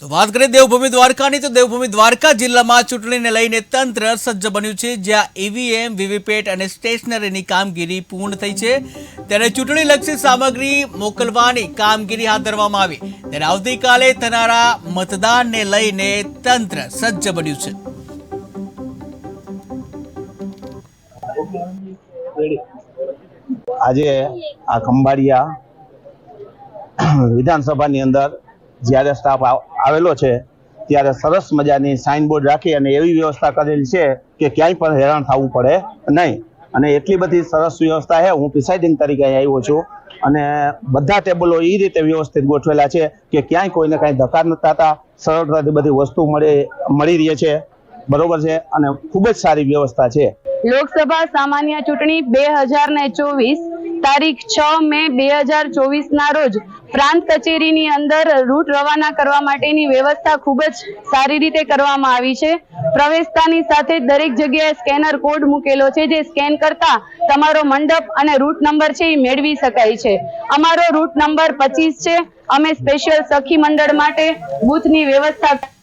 તો વાત કરીએ દેવભૂમિ દ્વારકાની, તો દેવભૂમિ દ્વારકા જિલ્લામાં ચૂંટણીને લઈને તંત્ર સજ્જ બન્યું છે, જ્યાં ઈવીએમ, વીવીપેટ અને સ્ટેશનરીની કામગીરી પૂર્ણ થઈ છે. ત્યારે ચૂંટણીલક્ષી સામગ્રી મોકલવાની કામગીરી હાથ ધરવામાં આવી. ત્યારે આવતીકાલે થનારા મતદાનને લઈને તંત્ર સજ્જ બન્યું છે. આજે આ ખંભાળિયા વિધાનસભાની અંદર જ્યારે સ્ટાફ આવેલો છે, ત્યારે સરસ મજાની સાઇનબોર્ડ રાખી અને એવી વ્યવસ્થા કરેલી છે કે ક્યાંય પણ હેરાન થવું પડે નહીં. અને એટલી બધી સરસ વ્યવસ્થા છે. હું પ્રિસાઇડિંગ તરીકે આવ્યો છું. અને બધા ટેબલો એ રીતે વ્યવસ્થિત ગોઠવેલા છે કે ક્યાંય કોઈને કાંઈ ધક્કા નથી થતા, સરળતાથી બધી વસ્તુ મળે, મળી રહે છે. બરોબર છે? અને ખૂબ જ સારી વ્યવસ્થા છે. લોકસભા સામાન્ય ચૂંટણી બે હજાર ને ચોવીસ તારીખ છ મે બે હજાર ચોવીસ ના રોજ પ્રાંત કચેરીની અંદર રૂટ રવાના કરવા માટેની વ્યવસ્થા ખૂબ જ સારી રીતે કરવામાં આવી છે. પ્રવેશતાની સાથે દરેક જગ્યાએ સ્કેનર કોડ મૂકેલો છે, જે સ્કેન કરતા તમારો મંડપ અને રૂટ નંબર છે એ મેળવી શકાય છે. અમારો રૂટ નંબર પચીસ છે. અમે સ્પેશિયલ સખી મંડળ માટે બૂથની વ્યવસ્થા